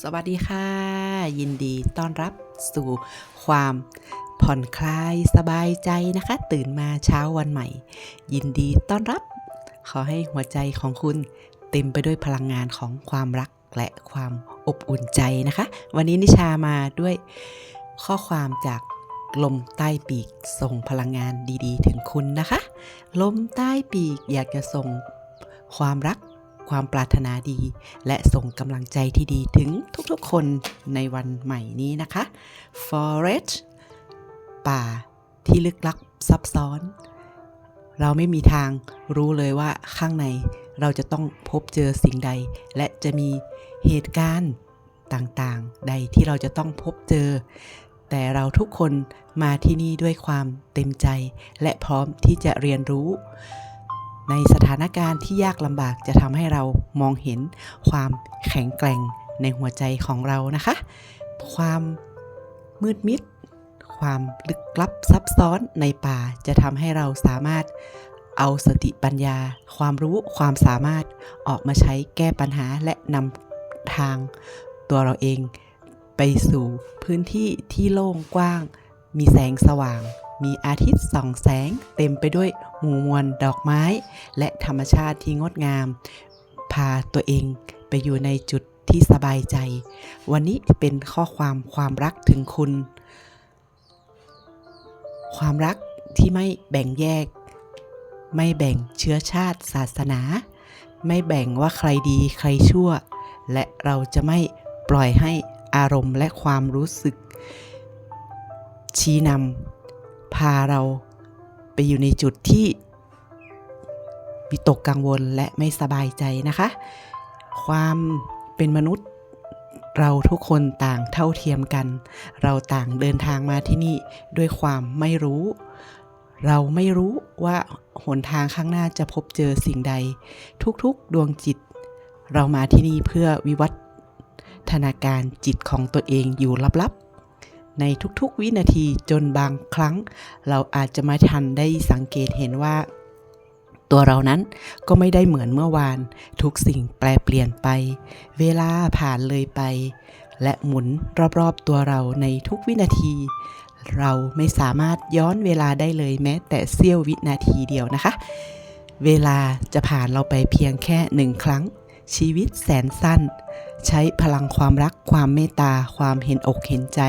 สวัสดีค่ะ ยินดีต้อนรับสู่ความผ่อนคลายสบายใจนะคะ ตื่นมาเช้าวันใหม่ ยินดีต้อนรับ ขอให้หัวใจของคุณเต็มไปด้วยพลังงานของความรักและความอบอุ่นใจนะคะ วันนี้นิชามาด้วยข้อความจากลมใต้ปีกส่งพลังงานดีๆ ถึงคุณนะคะ ลมใต้ปีกอยากจะส่งความรัก ความปรารถนาดี และส่งกำลังใจที่ดีถึงทุกๆคนในวันใหม่นี้นะคะ Forest ป่าที่ลึกลับซับซ้อน เราไม่มีทางรู้เลยว่าข้างในเราจะต้องพบเจอสิ่งใด และจะมีเหตุการณ์ต่างๆ ใดที่เราจะต้องพบเจอ แต่เราทุกคนมาที่นี่ด้วยความเต็มใจ และพร้อมที่จะเรียนรู้ ในสถานการณ์ที่ยากลำบากจะทำให้เรามองเห็นความแข็งแกร่งในหัวใจของเรานะคะ ความมืดมิด ความลึกลับซับซ้อนในป่าจะทำให้เราสามารถเอาสติปัญญา ความรู้ความสามารถออกมาใช้แก้ปัญหาและนำทางตัวเราเอง ไปสู่พื้นที่ที่โล่งกว้าง มีแสงสว่าง มีอาทิตย์ส่องแสงเต็มไปด้วย หมู่มวลดอกไม้ และธรรมชาติที่งดงาม พาตัวเองไปอยู่ในจุดที่สบายใจ วันนี้เป็นข้อความความรักถึงคุณ ความรักที่ไม่แบ่งแยก ไม่แบ่งเชื้อชาติศาสนา ไม่แบ่งว่าใครดีใครชั่ว และเราจะไม่ปล่อยให้อารมณ์และความรู้สึก ชี้นำพาเรา ไปอยู่ในจุดที่วิตกกังวลและไม่สบายใจนะคะ ความเป็นมนุษย์เราทุกคนต่างเท่าเทียมกัน เราต่างเดินทางมาที่นี่ด้วยความไม่รู้ เราไม่รู้ว่าหนทางข้างหน้าจะพบเจอสิ่งใด ทุกๆดวงจิต เรามาที่นี่เพื่อวิวัฒนาการจิตของตัวเองอยู่ลับๆ ในทุกๆวินาทีจนบางครั้ง เราอาจจะม่ทันได้สังเกตเห็นว่า ตัวเรานั้นก็ไม่ได้เหมือนเมื่อวาน ทุกสิ่งแปลเปลี่ยนไป เวลาผ่านเลยไป และหมุนรอบๆตัวเราในทุกวินาที เราไม่สามารถย้อนเวลาได้เลยแม้ แต่เสี้ยววินาทีเดียวนะคะ เวลาจะผ่านเราไปเพียงแค่หนึ่งครั้ง ชีวิตแสนสั้น ใช้พลังความรัก ความเมตตา ความเห็นอกเห็นใจ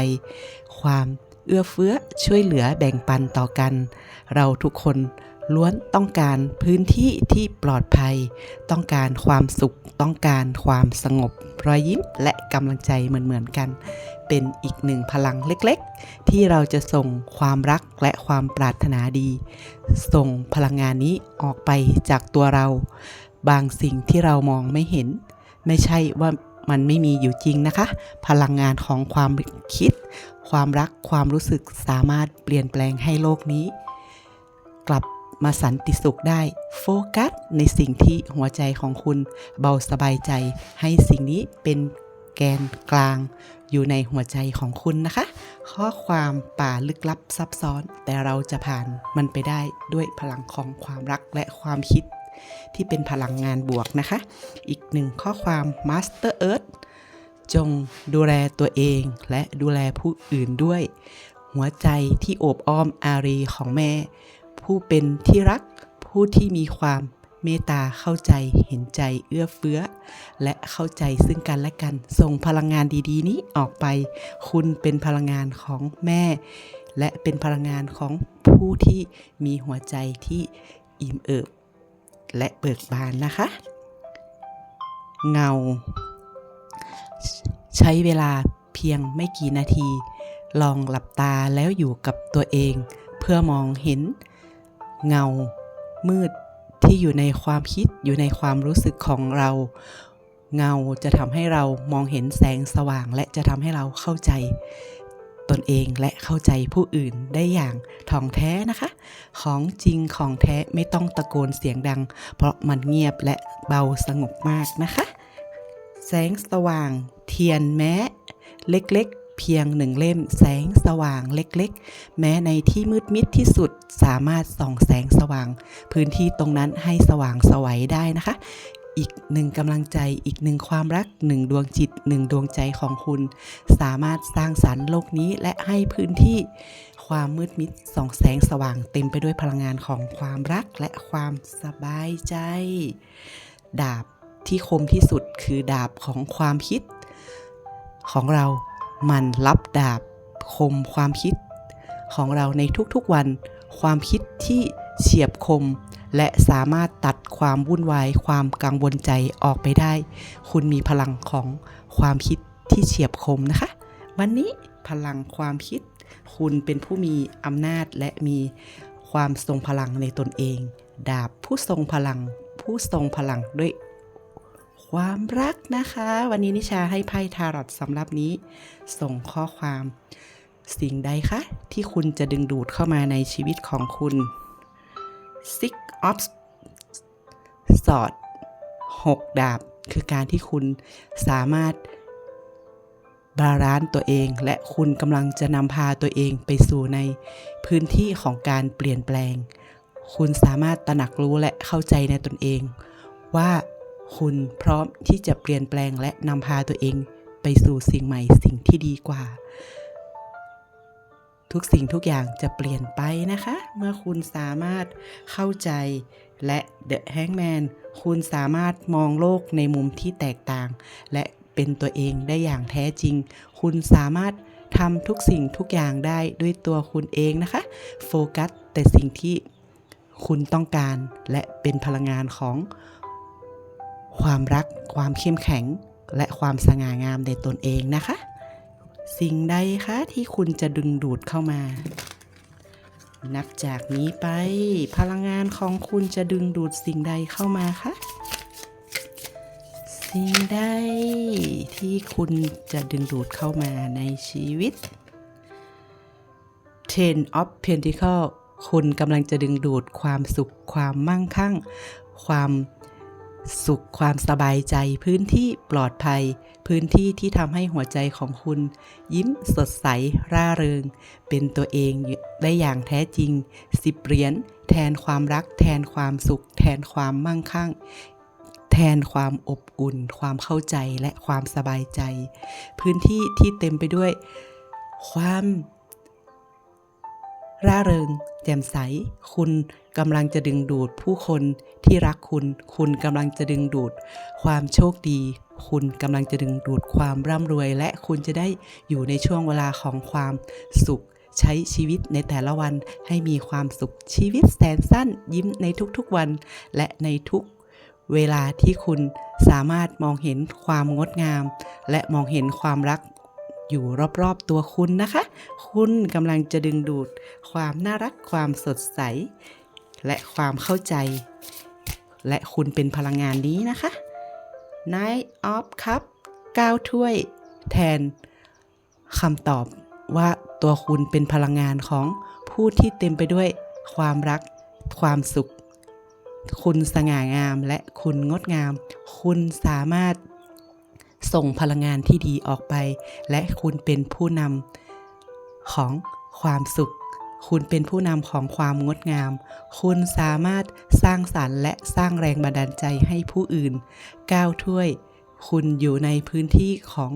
ความเอื้อเฟื้อช่วยเหลือแบ่งปันต่อกัน เราทุกคนล้วนต้องการพื้นที่ที่ปลอดภัย ต้องการความสุข ต้องการความสงบ รอยยิ้มและกำลังใจเหมือนๆกัน เป็นอีกหนึ่งพลังเล็กๆ ที่เราจะส่งความรักและความปรารถนาดี ส่งพลังงานนี้ออกไปจากตัวเรา บางสิ่งที่เรามองไม่เห็น ไม่ใช่ว่ามันไม่มีอยู่จริงนะคะ พลังงานของความคิด ความรักความรู้สึกสามารถเปลี่ยนแปลงให้โลกนี้ กลับมาสันติสุขได้ โฟกัสในสิ่งที่หัวใจของคุณเบาสบายใจ ให้สิ่งนี้เป็นแกนกลาง อยู่ในหัวใจของคุณนะคะ ข้อความป่าลึกลับซับซ้อน แต่เราจะผ่านมันไปได้ด้วยพลังของความรักและความคิด ที่เป็นพลังงานบวกนะคะ อีกหนึ่งข้อความ Master Earth จงดูแลตัวเองและดูแลผู้อื่นด้วย หัวใจที่โอบอ้อมอารีของแม่ ผู้เป็นที่รักผู้ที่มีความเมตตาเข้าใจเห็นใจเอื้อเฟื้อ และเข้าใจซึ่งกันและกัน ส่งพลังงานดีๆ นี้ออกไป คุณเป็นพลังงานของแม่ และเป็นพลังงานของผู้ที่มีหัวใจที่อิ่มเอิบ และเบิกบานนะคะ เงา ใช้เวลาเพียงไม่กี่นาที ลองหลับตาแล้วอยู่กับตัวเอง เพื่อมองเห็น เงา มืดที่อยู่ในความคิดอยู่ในความรู้สึกของเรา เงาจะทำให้เรามองเห็นแสงสว่างและจะทำให้เราเข้าใจ ตนเองและเข้าใจผู้อื่นได้อย่างถ่องแท้นะคะ ของจริงของแท้ไม่ต้องตะโกนเสียงดัง เพราะมันเงียบและเบาสงบมากนะคะ แสงสว่างเทียนแม้ เล็กๆ เพียงหนึ่งเล่ม แสงสว่างเล็กๆ แม้ในที่มืดมิดที่สุดสามารถส่องแสงสว่าง พื้นที่ตรงนั้นให้สว่างสวัยได้นะคะ อีกหนึ่งกำลังใจ อีกหนึ่งความรักหนึ่งดวงจิตหนึ่งดวงใจของคุณ สามารถสร้างสรรค์โลกนี้และให้พื้นที่ความมืดมิดส่องแสงสว่างเต็มไปด้วยพลังงานของความรักและความสบายใจ ดาบที่คมที่สุดคือดาบของความคิด ของเรามันรับดาบคมความคิด ของเราในทุกๆวัน ความคิดที่เฉียบคม และสามารถตัดความวุ่นวายความกังวลใจออกไปได้ คุณมีพลังของความคิดที่เฉียบคมนะคะ วันนี้พลังความคิด คุณเป็นผู้มีอำนาจและมีความทรงพลังในตนเอง ดาบผู้ทรงพลัง ผู้ทรงพลังด้วยความรักนะคะ วันนี้นิชาให้ไพ่ทารอตสำหรับนี้ ส่งข้อความ สิ่งใดคะที่คุณจะดึงดูดเข้ามาในชีวิตของคุณ Six of Swords หกดาบ คือการที่คุณสามารถบาลานซ์ตัวเอง และคุณกำลังจะนำพาตัวเองไปสู่ในพื้นที่ของการเปลี่ยนแปลง คุณสามารถตระหนักรู้และเข้าใจในตนเอง ว่าคุณพร้อมที่จะเปลี่ยนแปลงและนำพาตัวเองไปสู่สิ่งใหม่สิ่งที่ดีกว่า ทุกสิ่งทุกอย่างจะเปลี่ยนไปนะคะ เมื่อคุณสามารถเข้าใจและ The Hangman คุณสามารถมองโลกในมุมที่แตกต่าง และเป็นตัวเองได้อย่างแท้จริง คุณสามารถทำทุกสิ่งทุกอย่างได้ด้วยตัวคุณเองนะคะ โฟกัสแต่สิ่งที่คุณต้องการและเป็นพลังงานของ ความรัก ความเข้มแข็ง และความสง่างามในตนเองนะคะ สิ่งใดคะที่คุณจะดึงดูดเข้ามา นับจากนี้ไป พลังงานของคุณจะดึงดูดสิ่งใดเข้ามาคะ สิ่งใดที่คุณจะดึงดูดเข้ามาในชีวิต Ten of pentacles คุณกำลังจะดึงดูดความสุข ความมั่งคั่ง ความ สุขความสบายใจพื้นที่ปลอดภัย พื้นที่ที่ทำให้หัวใจของคุณ ยิ้มสดใส ร่าเริง เป็นตัวเองได้อย่างแท้จริงสิบเหรียญแทนความรัก แทนความสุข แทนความมั่งคั่ง แทนความอบอุ่น ความเข้าใจและความสบายใจ พื้นที่ที่เต็มไปด้วย ความ ร่าเริง แจ่มใส คุณกำลังจะดึงดูดผู้คนที่รักคุณ คุณกำลังจะดึงดูดความโชคดี คุณกำลังจะดึงดูดความร่ำรวย และคุณจะได้อยู่ในช่วงเวลาของความสุข ใช้ชีวิตในแต่ละวันให้มีความสุขชีวิตแสนสั้น ยิ้มในทุกๆวัน และในทุกเวลาที่คุณสามารถมองเห็นความงดงาม และมองเห็นความรัก อยู่รอบๆตัวคุณนะคะ คุณกำลังจะดึงดูด ความน่ารักความสดใส และความเข้าใจ และคุณเป็นพลังงานนี้นะคะ Night of Cup 9ถ้วย แทนคำตอบว่าตัวคุณเป็นพลังงานของผู้ที่เต็มไปด้วยความรัก ความสุข คุณสง่างามและคุณงดงาม คุณสามารถ ส่งพลังงานที่ดีออกไป และคุณเป็นผู้นำของความสุข คุณเป็นผู้นำของความงดงาม คุณสามารถสร้างสรรค์และสร้างแรงบันดาลใจให้ผู้อื่นก้าวถ้วย คุณอยู่ในพื้นที่ของ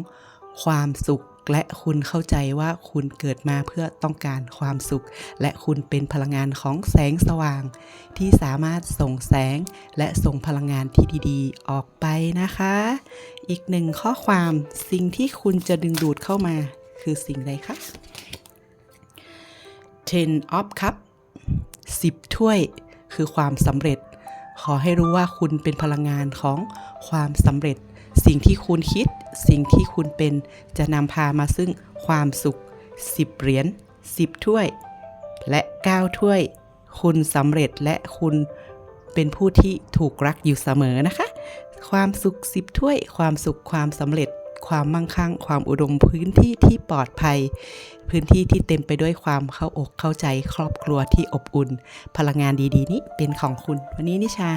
ความสุข และคุณเข้าใจว่าคุณเกิดมาเพื่อต้องการความสุข และคุณเป็นพลังงานของแสงสว่าง ที่สามารถส่งแสงและส่งพลังงานที่ดีๆ ออกไปนะคะ อีกหนึ่งข้อความสิ่งที่คุณจะดึงดูดเข้ามาคือสิ่งใดคะ Ten of Cup 10ถ้วยคือความสำเร็จ ขอให้รู้ว่าคุณเป็นพลังงานของความสำเร็จ สิ่งที่คุณคิด สิ่งที่คุณเป็น จะนำพามาซึ่งความสุข 10 เหรียญ10 ถ้วย และ 9 ถ้วย คุณสำเร็จและคุณเป็นผู้ที่ถูกรักอยู่เสมอนะคะ ความสุข 10 ถ้วย ความสุขความสำเร็จ ความมั่งคั่ง ความอุดมพื้นที่ที่ปลอดภัย พื้นที่ที่เต็มไปด้วยความเข้าอกเข้าใจครอบครัวที่อบอุ่น พลังงานดีๆ นี้เป็นของคุณ วันนี้นิชา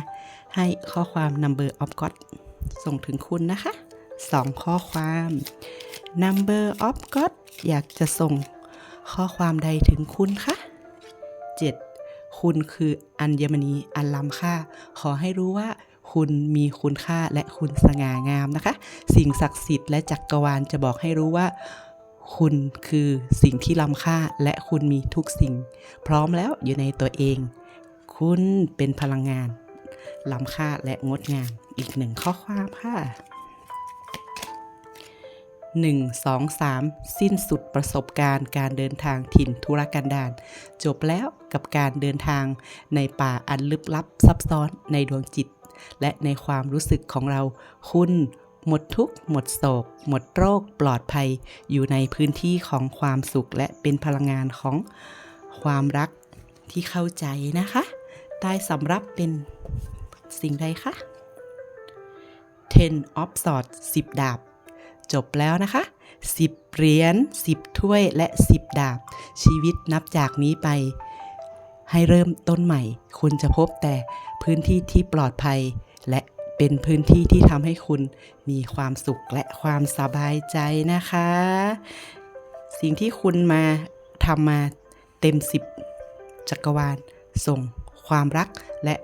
ให้ข้อความ number of God ส่งถึงคุณนะคะสองข้อความ number of God อยากจะส่งข้อความใดถึงคุณคะ 7. คุณคืออัญมณีอันล้ำค่า ขอให้รู้ว่าคุณมีคุณค่าและคุณสง่างามนะคะ สิ่งศักดิ์สิทธิ์และจักรวาลจะบอกให้รู้ว่า คุณคือสิ่งที่ล้ำค่าและคุณมีทุกสิ่ง พร้อมแล้วอยู่ในตัวเอง คุณเป็นพลังงาน ล้ำค่าและงดงามอีกหนึ่งข้อความค่ะ1 2 3สิ้นสุดประสบการณ์การเดินทางถิ่นธุรกันดารจบแล้วกับการเดินทางในป่าอันลึกลับซับซ้อนในดวงจิต และในความรู้สึกของเรา คุณหมดทุกข์หมดโศก หมดโรคปลอดภัย อยู่ในพื้นที่ของความสุขและเป็นพลังงานของความรักที่เข้าใจนะคะ ใต้สำรับเป็นสิ่งใดคะ Ten of Swords 10 ดาบ จบแล้วนะคะ 10 เหรียญ 10 ถ้วยและ 10 ดาบ ชีวิตนับจากนี้ไป ให้เริ่มต้นใหม่ คุณจะพบแต่พื้นที่ที่ปลอดภัย และเป็นพื้นที่ที่ทำให้คุณมีความสุขและความสบายใจนะคะ สิ่งที่คุณมาทำมาเต็ม 10 จักรวาลส่ง ความรักและ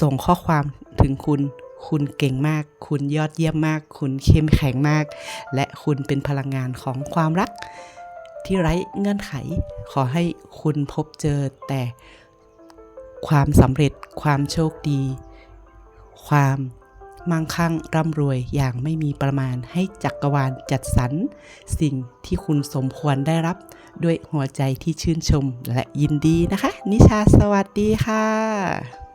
ส่งข้อความถึงคุณ คุณเก่งมาก คุณยอดเยี่ยมมาก คุณเข้มแข็งมาก และคุณเป็นพลังงานของความรัก ที่ไร้เงื่อนไข ขอให้คุณพบเจอแต่ความสำเร็จ ความโชคดี ความ มั่งคั่งร่ำรวยอย่างไม่มีประมาณให้จักรวาลจัดสรรสิ่งที่คุณสมควรได้รับ ด้วยหัวใจที่ชื่นชมและยินดีนะคะ นิชาสวัสดีค่ะ